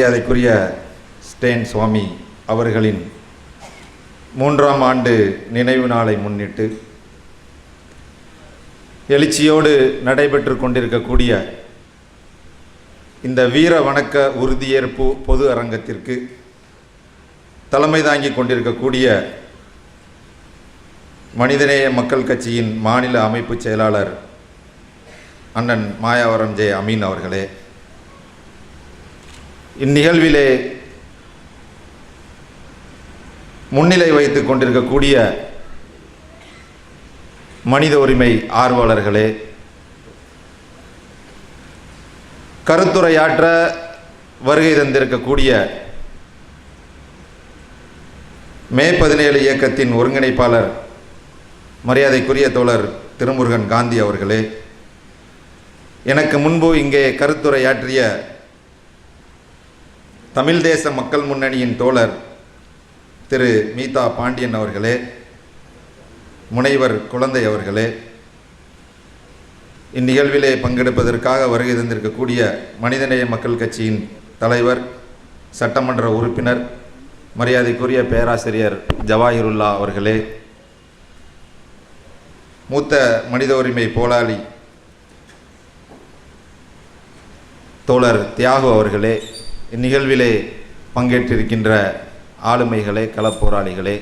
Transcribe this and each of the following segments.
மரியாதைக்குரிய ஸ்டேன் சுவாமி அவர்களின் மூன்றாம் ஆண்டு நினைவு நாளை முன்னிட்டு எழுச்சியோடு நடைபெற்று கொண்டிருக்கக்கூடிய இந்த வீர வணக்க உறுதியேற்பு பொது அரங்கத்திற்கு தலைமை தாங்கி கொண்டிருக்கக்கூடிய மனிதநேய மக்கள் கட்சியின் மாநில அமைப்பு செயலாளர் அண்ணன் மாயாவரம் ஜே அமீன் அவர்களே. இந்நிகழ்விலே முன்னிலை வைத்துக் கொண்டிருக்கக்கூடிய மனித உரிமை ஆர்வலர்களே கருத்துரையாற்ற வருகை தந்திருக்கக்கூடிய மே பதினேழு இயக்கத்தின் ஒருங்கிணைப்பாளர் மரியாதைக்குரிய தோழர் திருமுருகன் காந்தி அவர்களே எனக்கு முன்பு இங்கே கருத்துரையாற்றிய தமிழ் தேச மக்கள் முன்னணியின் தோழர் திரு மீதா பாண்டியன் அவர்களே முனைவர் குழந்தை அவர்களே இந்நிகழ்விலே பங்கெடுப்பதற்காக வருகை தந்திருக்கக்கூடிய மனிதநேய மக்கள் கட்சியின் தலைவர் சட்டமன்ற உறுப்பினர் மரியாதைக்குரிய பேராசிரியர் ஜவாஹிருல்லா அவர்களே மூத்த மனித உரிமை போராளி தோழர் தியாகு அவர்களே இந்நிகழ்விலே பங்கேற்றிருக்கின்ற ஆளுமைகளே களப்போராளிகளே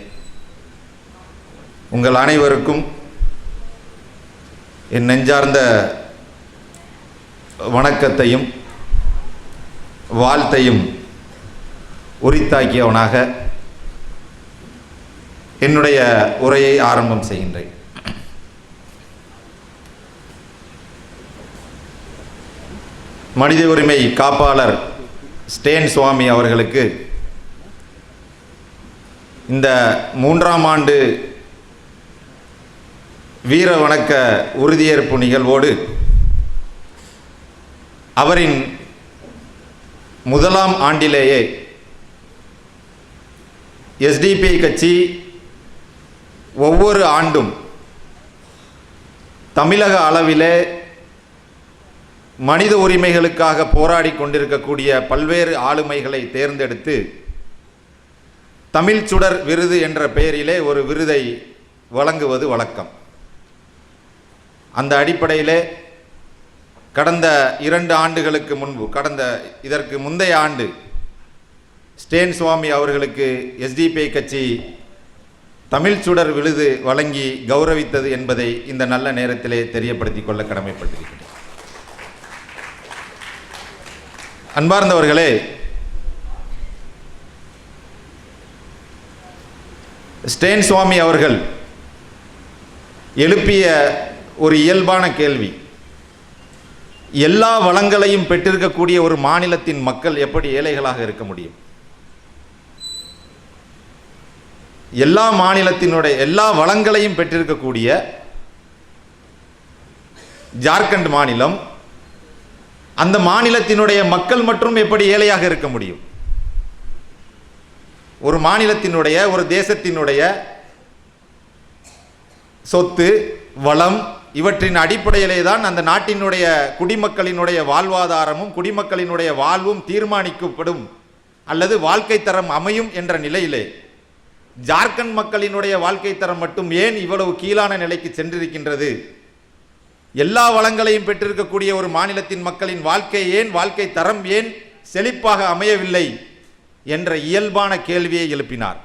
உங்கள் அனைவருக்கும் என் நெஞ்சார்ந்த வணக்கத்தையும் வாழ்த்தையும் உரித்தாக்கியவனாக என்னுடைய உரையை ஆரம்பம் செய்கின்றேன். மனித உரிமை காப்பாளர் ஸ்டேன் சுவாமி அவர்களுக்கு இந்த மூன்றாம் ஆண்டு வீர வணக்க உறுதியேற்பு நிகழ்வோடு அவரின் முதலாம் ஆண்டிலேயே எஸ்டிபி கட்சி ஒவ்வொரு ஆண்டும் தமிழக அளவிலே மனித உரிமைகளுக்காக போராடி கொண்டிருக்கக்கூடிய பல்வேறு ஆளுமைகளை தேர்ந்தெடுத்து தமிழ் சுடர் விருது என்ற பெயரிலே ஒரு விருதை வழங்குவது வழக்கம். அந்த அடிப்படையிலே கடந்த இரண்டு ஆண்டுகளுக்கு முன்பு கடந்த இதற்கு முந்தைய ஆண்டு ஸ்டேன் சுவாமி அவர்களுக்கு எஸ்டிபிஐ கட்சி தமிழ் சுடர் விருது வழங்கி கௌரவித்தது என்பதை இந்த நல்ல நேரத்திலே தெரியப்படுத்திக் கொள்ள கடமைப்பட்டிருக்கிறேன். அன்பார்ந்தவர்களே ஸ்டேன் சுவாமி அவர்கள் எழுப்பிய ஒரு இயல்பான கேள்வி. எல்லா வளங்களையும் பெற்றிருக்கக்கூடிய ஒரு மாநிலத்தின் மக்கள் எப்படி ஏழைகளாக இருக்க முடியும்? எல்லா மாநிலத்தினுடைய எல்லா வளங்களையும் பெற்றிருக்கக்கூடிய ஜார்க்கண்ட் மாநிலம் அந்த மாநிலத்தினுடைய மக்கள் மற்றும் எப்படி ஏழையாக இருக்க முடியும்? ஒரு மாநிலத்தினுடைய ஒரு தேசத்தினுடைய சொத்து வளம் இவற்றின் அடிப்படையிலே தான் அந்த நாட்டினுடைய குடிமக்களினுடைய வாழ்வாதாரமும் குடிமக்களினுடைய வாழ்வும் தீர்மானிக்கப்படும் அல்லது வாழ்க்கை தரம் அமையும் என்ற நிலையிலே. ஜார்க்கண்ட் மக்களினுடைய வாழ்க்கை தரம் மட்டும் ஏன் இவ்வளவு கீழான நிலைக்கு சென்றிருக்கின்றது? எல்லா வளங்களையும் பெற்றிருக்கக்கூடிய ஒரு மாநிலத்தின் மக்களின் வாழ்க்கை ஏன் வாழ்க்கை தரம் ஏன் செழிப்பாக அமையவில்லை என்ற இயல்பான கேள்வியை எழுப்பினார்.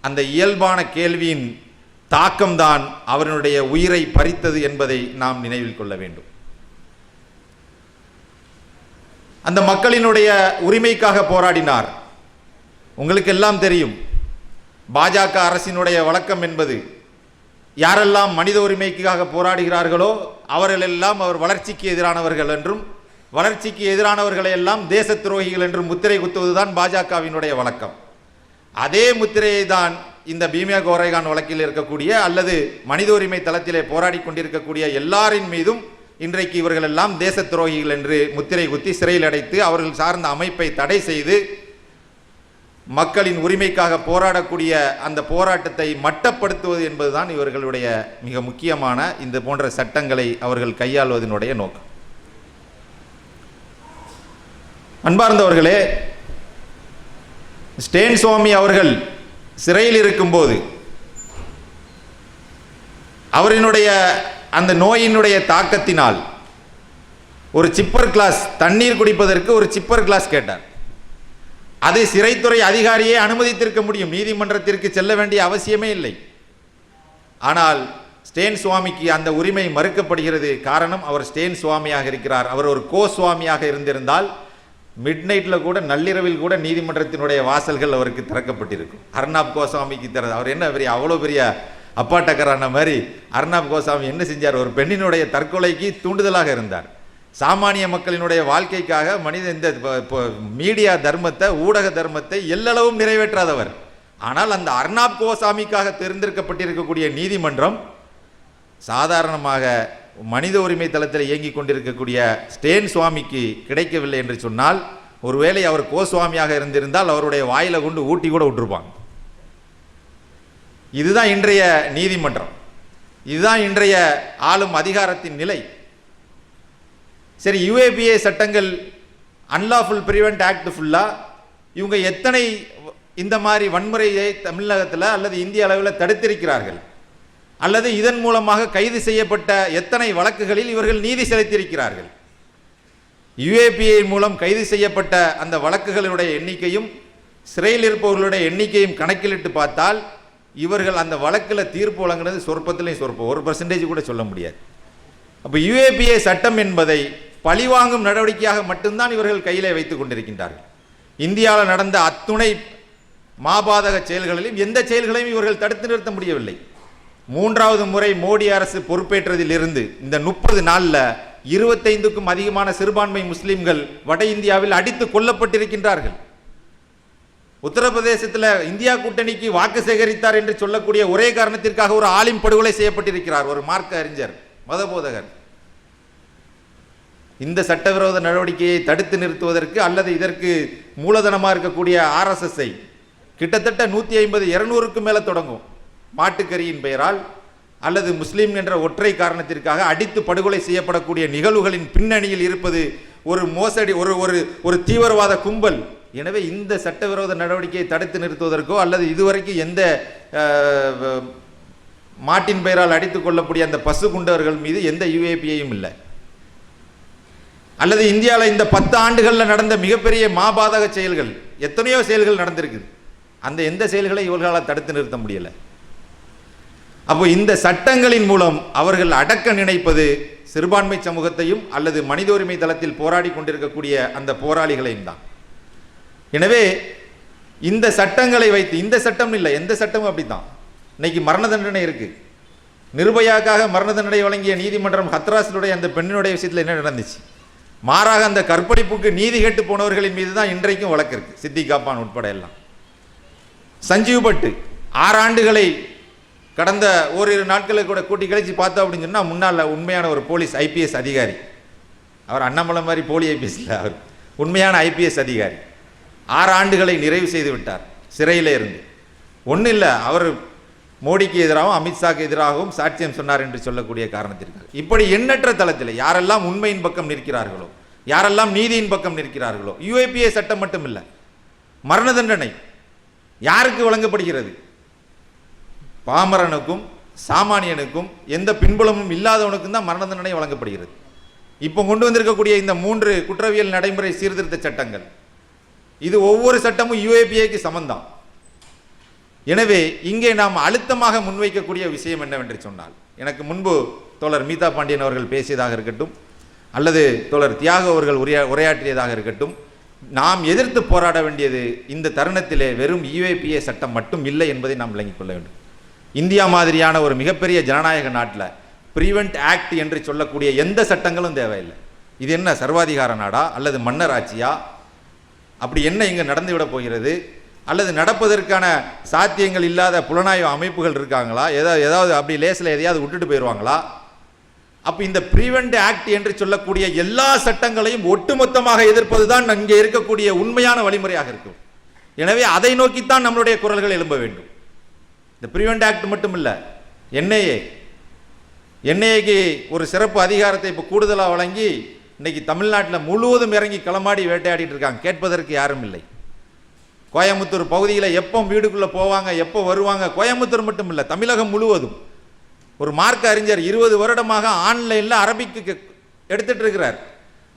அந்த இயல்பான கேள்வியின் தாக்கம்தான் அவனுடைய உயிரை பறித்தது என்பதை நாம் நினைவில் கொள்ள வேண்டும். அந்த மக்களினுடைய உரிமைக்காக போராடினார். உங்களுக்கு எல்லாம் தெரியும் பாஜக அரசினுடைய வழக்கம் என்பது யாரெல்லாம் மனித உரிமைக்காக போராடுகிறார்களோ அவர்களெல்லாம் அவர் வளர்ச்சிக்கு எதிரானவர்கள் என்றும் வளர்ச்சிக்கு எதிரானவர்களை எல்லாம் தேச துரோகிகள் என்றும் முத்திரை குத்துவதுதான் பாஜகவினுடைய வழக்கம். அதே முத்திரையை தான் இந்த பீமியா கோரைகான் வழக்கில் இருக்கக்கூடிய அல்லது மனித உரிமை தளத்திலே போராடி கொண்டிருக்கக்கூடிய எல்லாரின் மீதும் இன்றைக்கு இவர்கள் எல்லாம் தேச துரோகிகள் என்று முத்திரை குத்தி சிறையில் அடைத்து அவர்கள் சார்ந்த அமைப்பை தடை செய்து மக்களின் உரிமைக்காக போராடக்கூடிய அந்த போராட்டத்தை மட்டப்படுத்துவது என்பதுதான் இவர்களுடைய மிக முக்கியமான இந்த போன்ற சட்டங்களை அவர்கள் கையாள்வதனுடைய நோக்கம். அன்பார்ந்தவர்களே ஸ்டேன் சுவாமி அவர்கள் சிறையில் இருக்கும்போது அவரினுடைய அந்த நோயினுடைய தாக்கத்தினால் ஒரு சிப்பர் கிளாஸ் தண்ணீர் குடிப்பதற்கு ஒரு சிப்பர் கிளாஸ் கேட்டார். அதை சிறைத்துறை அதிகாரியே அனுமதித்திருக்க முடியும். நீதிமன்றத்திற்கு செல்ல வேண்டிய அவசியமே இல்லை. ஆனால் ஸ்டேன் சுவாமிக்கு அந்த உரிமை மறுக்கப்படுகிறது. காரணம் அவர் ஸ்டேன் சுவாமியாக இருக்கிறார். அவர் ஒரு கோ சுவாமியாக இருந்திருந்தால் மிட் நைட்டில் கூட நள்ளிரவில் கூட நீதிமன்றத்தினுடைய வாசல்கள் அவருக்கு திறக்கப்பட்டிருக்கும். அர்ணாப் கோசாமிக்கு திற அவர் என்ன பெரிய அவ்வளோ பெரிய அப்பாட்டக்கரான மாதிரி அர்ணாப் கோசாமி என்ன செஞ்சார்? ஒரு பெண்ணினுடைய தற்கொலைக்கு தூண்டுதலாக இருந்தார். சாமானிய மக்களினுடைய வாழ்க்கைக்காக மனித இந்த மீடியா தர்மத்தை ஊடக தர்மத்தை எல்லளவும் நிறைவேற்றாதவர். ஆனால் அந்த அர்ணாப் கோசாமிக்காக தேர்ந்தெடுக்கப்பட்டிருக்கக்கூடிய நீதிமன்றம் சாதாரணமாக மனித உரிமை தளத்தில் இயங்கிக் கொண்டிருக்கக்கூடிய ஸ்டேன் சுவாமிக்கு கிடைக்கவில்லை என்று சொன்னால் ஒருவேளை அவர் கோசுவாமியாக இருந்திருந்தால் அவருடைய வாயில கொண்டு ஊட்டி கூட விட்டுருப்பாங்க. இதுதான் இன்றைய நீதிமன்றம். இதுதான் இன்றைய ஆளும் அதிகாரத்தின் நிலை. சரி யுஏபிஏ சட்டங்கள் அன்லாஃபுல் ப்ரிவெண்ட் ஆக்ட் ஃபுல்லாக இவங்க எத்தனை இந்த மாதிரி வன்முறையை தமிழகத்தில் அல்லது இந்திய அளவில் தடுத்திருக்கிறார்கள்? அல்லது இதன் மூலமாக கைது செய்யப்பட்ட எத்தனை வழக்குகளில் இவர்கள் நீதி செலுத்தியிருக்கிறார்கள்? யுஏபிஐ மூலம் கைது செய்யப்பட்ட அந்த வழக்குகளுடைய எண்ணிக்கையும் சிறையில் இருப்பவர்களுடைய எண்ணிக்கையும் கணக்கிலிட்டு பார்த்தால் இவர்கள் அந்த வழக்கில் தீர்ப்பு வழங்குறது சொற்பத்திலையும் சொற்பம் ஒரு பர்சன்டேஜ் கூட சொல்ல முடியாது. அப்போ யுஏபிஏ சட்டம் என்பதை பழிவாங்கும் நடவடிக்கையாக மட்டும்தான் இவர்கள் கையிலே வைத்துக் கொண்டிருக்கின்றார்கள். இந்தியாவில் நடந்த அத்துணை மாபாதக செயல்களிலும் எந்த செயல்களையும் இவர்கள் தடுத்து நிறுத்த முடியவில்லை. மூன்றாவது முறை மோடி அரசு பொறுப்பேற்றதிலிருந்து இந்த முப்பது நாளில் இருபத்தைந்துக்கும் அதிகமான சிறுபான்மை முஸ்லிம்கள் வட இந்தியாவில் அடித்து கொல்லப்பட்டிருக்கின்றார்கள். உத்தரப்பிரதேசத்தில் இந்தியா கூட்டணிக்கு வாக்கு சேகரித்தார் என்று சொல்லக்கூடிய ஒரே காரணத்திற்காக ஒரு ஆலிம் படுகொலை செய்யப்பட்டிருக்கிறார் ஒரு மார்க்க அறிஞர். மதபோதகர். இந்த சட்டவிரோத நடவடிக்கையை தடுத்து நிறுத்துவதற்கு அல்லது இதற்கு மூலதனமாக இருக்கக்கூடிய ஆர்எஸ்எஸ்ஐ கிட்டத்தட்ட நூற்றி ஐம்பது இருநூறுக்கு மேலே தொடங்கும். மாட்டுக்கறியின் பெயரால் அல்லது முஸ்லீம் என்ற ஒற்றை காரணத்திற்காக அடித்து படுகொலை செய்யப்படக்கூடிய நிகழ்வுகளின் பின்னணியில் இருப்பது ஒரு மோசடி ஒரு ஒரு ஒரு தீவிரவாத கும்பல். எனவே இந்த சட்டவிரோத நடவடிக்கையை தடுத்து நிறுத்துவதற்கோ அல்லது இதுவரைக்கும் எந்த மாட்டின் பெயரால் அடித்துக் கொள்ளக்கூடிய அந்த பசு குண்டவர்கள் மீது எந்த யுஏபியையும் இல்லை. அல்லது இந்தியாவில் இந்த பத்து ஆண்டுகளில் நடந்த மிகப்பெரிய மாபாதக செயல்கள் எத்தனையோ செயல்கள் நடந்திருக்குது. அந்த எந்த செயல்களை இவர்களால் தடுத்து நிறுத்த முடியல. அப்போ இந்த சட்டங்களின் மூலம் அவர்கள் அடக்க நினைப்பது சிறுபான்மை சமூகத்தையும் அல்லது மனித உரிமை தளத்தில் போராடி கொண்டிருக்கக்கூடிய அந்த போராளிகளையும் தான். எனவே இந்த சட்டங்களை வைத்து இந்த சட்டம் இல்லை எந்த சட்டமும் அப்படித்தான். இன்னைக்கு மரண தண்டனை இருக்கு. நிர்பயாக்காக மரண தண்டனை வழங்கிய நீதிமன்றம் ஹத்ராஸினுடைய அந்த பெண்ணினுடைய விஷயத்தில் என்ன நடந்துச்சு? மாறாக அந்த கற்பழிப்புக்கு நீதி கேட்டு போனவர்களின் மீது தான் இன்றைக்கும் வழக்கு இருக்கு. சித்தி காப்பான் உட்பட எல்லாம். சஞ்சீவ் பட்டு ஆறு ஆண்டுகளை கடந்த ஓரிரு நாட்களை கூட கூட்டி கழிச்சு பார்த்தோம் அப்படின்னு சொன்னால் முன்னால் உண்மையான ஒரு போலீஸ் ஐபிஎஸ் அதிகாரி. அவர் அண்ணாமலை மாதிரி போலி ஐபிஎஸ் இல்லை அவர். உண்மையான ஐபிஎஸ் அதிகாரி. ஆறு ஆண்டுகளை நிறைவு செய்து விட்டார். சிறையில் இருந்து. ஒன்றும் இல்லை அவர் மோடிக்கு எதிராகவும் அமித்ஷாக்கு எதிராகவும் சாட்சியம் சொன்னார் என்று சொல்லக்கூடிய காரணத்திற்கு. இப்படி எண்ணற்ற தளத்தில் யாரெல்லாம் உண்மையின் பக்கம் நிற்கிறார்களோ யாரெல்லாம் நீதியின் பக்கம் நிற்கிறார்களோ யூஏபிஏ சட்டம் மட்டும் இல்லை மரண தண்டனை யாருக்கு வழங்கப்படுகிறது? பாமரனுக்கும் சாமானியனுக்கும் எந்த பின்புலமும் இல்லாதவனுக்கும் தான் மரண தண்டனை வழங்கப்படுகிறது. இப்போ கொண்டு வந்திருக்கக்கூடிய இந்த மூன்று குற்றவியல் நடைமுறை சீர்திருத்த சட்டங்கள் இது ஒவ்வொரு சட்டமும் யுஏபிஏக்கு சமந்தான் எனவே இங்கே நாம் அழுத்தமாக முன்வைக்கக்கூடிய விஷயம் என்னவென்று சொன்னால் எனக்கு முன்பு தோழர் மீதா பாண்டியன் அவர்கள் பேசியதாக இருக்கட்டும் அல்லது தோழர் தியாக அவர்கள் உரையா உரையாற்றியதாக இருக்கட்டும் நாம் எதிர்த்து போராட வேண்டியது இந்த தருணத்திலே வெறும் யுஏபிஏ சட்டம் மட்டும் இல்லை என்பதை நாம் விளங்கிக் கொள்ள வேண்டும். இந்தியா மாதிரியான ஒரு மிகப்பெரிய ஜனநாயக நாட்டில் ப்ரிவெண்ட் ஆக்ட் என்று சொல்லக்கூடிய எந்த சட்டங்களும் தேவையில்லை. இது என்ன சர்வாதிகார நாடா அல்லது மன்னர் ஆட்சியா அப்படி என்ன இங்கே நடந்துவிட போகிறது? அல்லது நடப்பதற்கான சாத்தியங்கள் இல்லாத புலனாய்வு அமைப்புகள் இருக்காங்களா? ஏதாவது ஏதாவது அப்படி லேசில் எதையாவது விட்டுட்டு போயிடுவாங்களா அப்போ இந்த ப்ரிவெண்ட் ஆக்ட் என்று சொல்லக்கூடிய எல்லா சட்டங்களையும் ஒட்டுமொத்தமாக எதிர்ப்பது தான் இங்கே இருக்கக்கூடிய உண்மையான வழிமுறையாக இருக்கும். எனவே அதை நோக்கித்தான் நம்மளுடைய குரல்கள் எழும்ப வேண்டும். இந்த ப்ரிவெண்ட் ஆக்ட் மட்டும் இல்லை என்ஐஏ என்ஐஏக்கு ஒரு சிறப்பு அதிகாரத்தை இப்போ கூடுதலாக வழங்கி இன்னைக்கு தமிழ்நாட்டில் முழுவதும் இறங்கி களமாடி வேட்டையாடிட்டு இருக்காங்க. கேட்பதற்கு யாரும் இல்லை. கோயம்புத்தூர் பகுதியில் எப்போ வீடுக்குள்ளே போவாங்க எப்போ வருவாங்க கோயம்புத்தூர் மட்டும் இல்லை தமிழகம் முழுவதும். ஒரு மார்க்க அறிஞர் இருபது வருடமாக ஆன்லைனில் அரபிக்கு எடுத்துகிட்டு எடுத்துட்டு இருக்கிறார்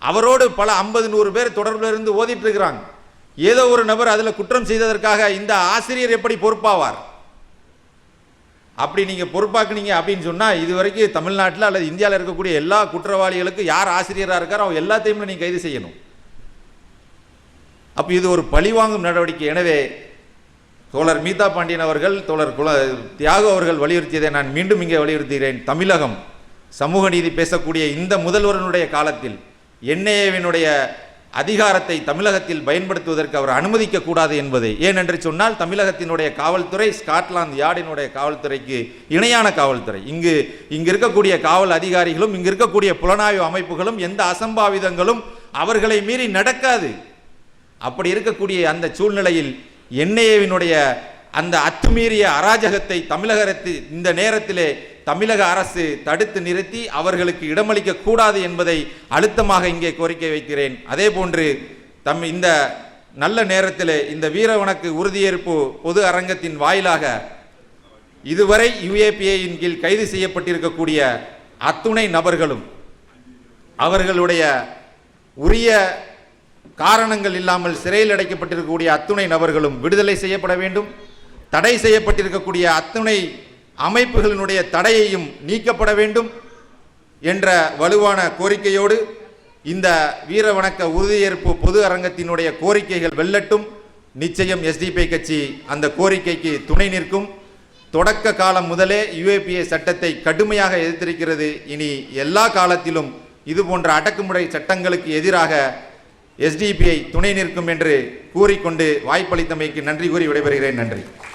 அவரோடு பல ஐம்பது நூறு பேர் தொடர்பில் இருந்து ஓதிட்டு இருக்கிறாங்க ஏதோ ஒரு நபர் அதில் குற்றம் செய்ததற்காக இந்த ஆசிரியர் எப்படி பொறுப்பாவார்? அப்படி நீங்கள் பொறுப்பாக்குனீங்க அப்படின்னு சொன்னால் இது வரைக்கும் தமிழ்நாட்டில் அல்லது இந்தியாவில் இருக்கக்கூடிய எல்லா குற்றவாளிகளுக்கும் யார் ஆசிரியராக இருக்காரோ அவங்க எல்லாத்தையுமே நீங்கள் கைது செய்யணும். அப்போ இது ஒரு பழிவாங்கும் நடவடிக்கை. எனவே தோழர் மீதா பாண்டியன் அவர்கள் தோழர் குல தியாகு அவர்கள் வலியுறுத்தியதை நான் மீண்டும் இங்கே வலியுறுத்துகிறேன். தமிழகம் சமூக நீதி பேசக்கூடிய இந்த முதல்வரனுடைய காலத்தில் என்ஐஏவினுடைய அதிகாரத்தை தமிழகத்தில் பயன்படுத்துவதற்கு அவர் அனுமதிக்க கூடாது என்பதை. ஏனென்று சொன்னால் தமிழகத்தினுடைய காவல்துறை ஸ்காட்லாந்து யார்டினுடைய காவல்துறைக்கு இணையான காவல்துறை. இங்கு இங்கு இருக்கக்கூடிய காவல் அதிகாரிகளும் இங்கு இருக்கக்கூடிய புலனாய்வு அமைப்புகளும் எந்த அசம்பாவிதங்களும் அவர்களை மீறி நடக்காது. அப்படி இருக்கக்கூடிய அந்த சூழ்நிலையில் என்ஐஏவினுடைய அந்த அத்துமீறிய அராஜகத்தை தமிழக அரசு இந்த நேரத்திலே தமிழக அரசு தடுத்து நிறுத்தி அவர்களுக்கு இடமளிக்க கூடாது என்பதை அழுத்தமாக இங்கே கோரிக்கை வைக்கிறேன். அதே போன்று தம் இந்த நல்ல நேரத்தில் இந்த வீரவணக்கு உறுதியேற்பு பொது அரங்கத்தின் வாயிலாக இதுவரை யுஏபிஏயின் கீழ் கைது செய்யப்பட்டிருக்கக்கூடிய அத்துணை நபர்களும் அவர்களுடைய உரிய காரணங்கள் இல்லாமல் சிறையில் அடைக்கப்பட்டிருக்கக்கூடிய அத்துணை நபர்களும் விடுதலை செய்யப்பட வேண்டும். தடை செய்யப்பட்டிருக்கக்கூடிய அத்துணை அமைப்புகளினுடைய தடையையும் நீக்கப்பட வேண்டும் என்ற வலுவான கோரிக்கையோடு இந்த வீர வணக்க உறுதியேற்பு பொது அரங்கத்தினுடைய கோரிக்கைகள் வெல்லட்டும். நிச்சயம் எஸ்டிபி கட்சி அந்த கோரிக்கைக்கு துணை நிற்கும். தொடக்க காலம் முதலே யுஏபிஏ சட்டத்தை கடுமையாக எதிர்த்திருக்கிறது. இனி எல்லா காலத்திலும் இது போன்ற அடக்குமுறை சட்டங்களுக்கு எதிராக எஸ்டிபிஐ துணை நிற்கும் என்று கூறிக்கொண்டு வாய்ப்பளித்தமைக்கு நன்றி கூறி விடைபெறுகிறேன். நன்றி.